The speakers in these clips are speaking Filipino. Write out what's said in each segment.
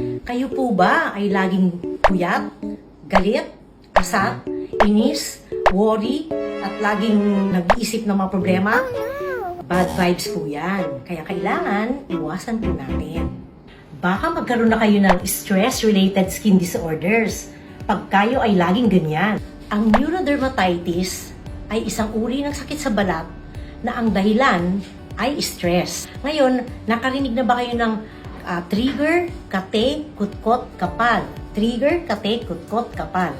Kayo po ba ay laging puyat, galit, asat, inis, worry, at laging nag-iisip ng mga problema? Bad vibes po yan. Kaya kailangan iwasan po natin. Baka magkaroon na kayo ng stress-related skin disorders pag kayo ay laging ganyan. Ang neurodermatitis ay isang uri ng sakit sa balat na ang dahilan ay stress. Ngayon, nakarinig na ba kayo ng ah, trigger, kate, kutkot, kapal? Trigger, kate, kutkot, kapal.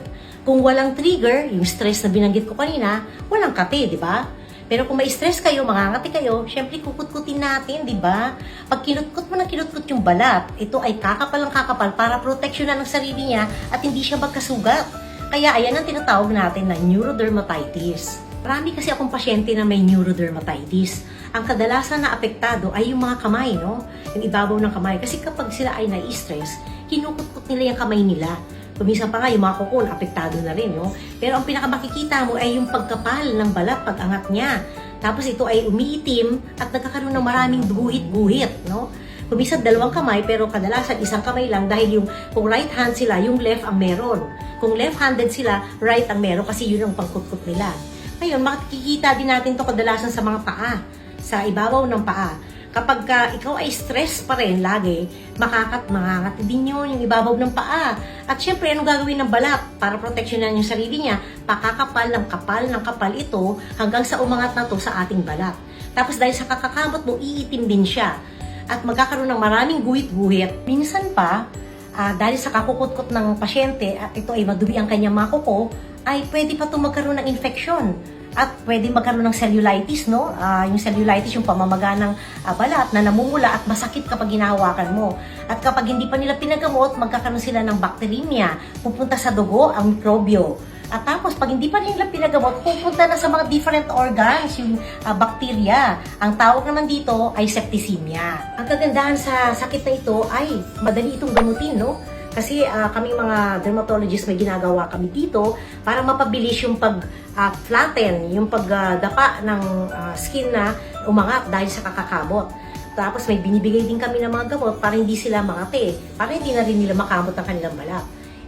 Kung walang trigger, yung stress na binanggit ko kanina, walang kate, di ba? Pero kung may stress kayo, mangangati kayo, syempre kukutkutin natin, di ba? Pag kinutkot mo na kinutkot yung balat, ito ay kakapal ng kakapal para proteksyonan ng sarili niya at hindi siya magkasugat. Kaya ayan ang tinatawag natin na neurodermatitis. Marami kasi akong pasyente na may neurodermatitis. Ang kadalasan na apektado ay yung mga kamay, no? Yung ibabaw ng kamay. Kasi kapag sila ay na-stress, kinukutkot nila yung kamay nila. Kuminsan pa nga, yung mga kukul, apektado na rin, no? Pero ang pinakamakikita mo ay yung pagkapal ng balat, pag-angat niya. Tapos ito ay umiitim at nagkakaroon ng maraming guhit-guhit, no? Kuminsan dalawang kamay pero kadalasan isang kamay lang dahil yung kung right hand sila, yung left ang meron. Kung left-handed sila, right ang meron kasi yun ang pangkutkot nila. Ngayon, makikita din natin to kadalasan sa mga paa, sa ibabaw ng paa. Kapag ka, ikaw ay stress pa rin lagi, makakat, makakati din yun yung ibabaw ng paa. At syempre, anong gagawin ng balat para proteksyonan yung sarili niya? Pakakapal ng kapal ng kapal ito hanggang sa umangat na to sa ating balat. Tapos dahil sa kakakamot mo, iitim din siya. At magkakaroon ng maraming guhit-guhit. Minsan pa, ah, dahil sa kakukutkot ng pasyente at ito ay madumi ang kanyang mga kuko, ay pwede pa ito magkaroon ng infeksyon. At pwede magkaroon ng cellulitis, no? Ah, yung cellulitis, yung pamamaga ng ah, balat na namumula at masakit kapag ginahawakan mo. At kapag hindi pa nila pinagamot, magkakaroon sila ng bacteremia. Pupunta sa dugo ang mikrobyo. At tapos, pag hindi pa nila pinagamot, pupunta na sa mga different organs, yung ah, bacteria. Ang tawag naman dito ay septicemia. Ang kagandahan sa sakit na ito ay madali itong gamutin, no? Kasi ah, kami mga dermatologist may ginagawa kami dito para mapabilis yung pag-flatten, yung pagdapa ng ah, skin na umangat dahil sa kakakamot. Tapos may binibigay din kami ng mga gamot para hindi sila mangate, para hindi na rin nila makamot ang kanilang balat.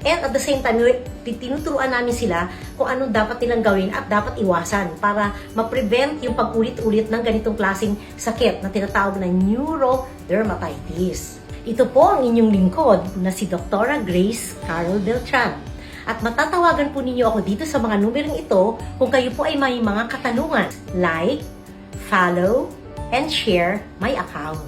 And at the same time, tinuturuan namin sila kung anong dapat nilang gawin at dapat iwasan para ma-prevent yung pag-ulit-ulit ng ganitong klaseng sakit na tinatawag na neurodermatitis. Ito po ang inyong lingkod na si Dr. Grace Carol Beltran. At matatawagan po ninyo ako dito sa mga numerong ito kung kayo po ay may mga katanungan. Like, follow, and share my account.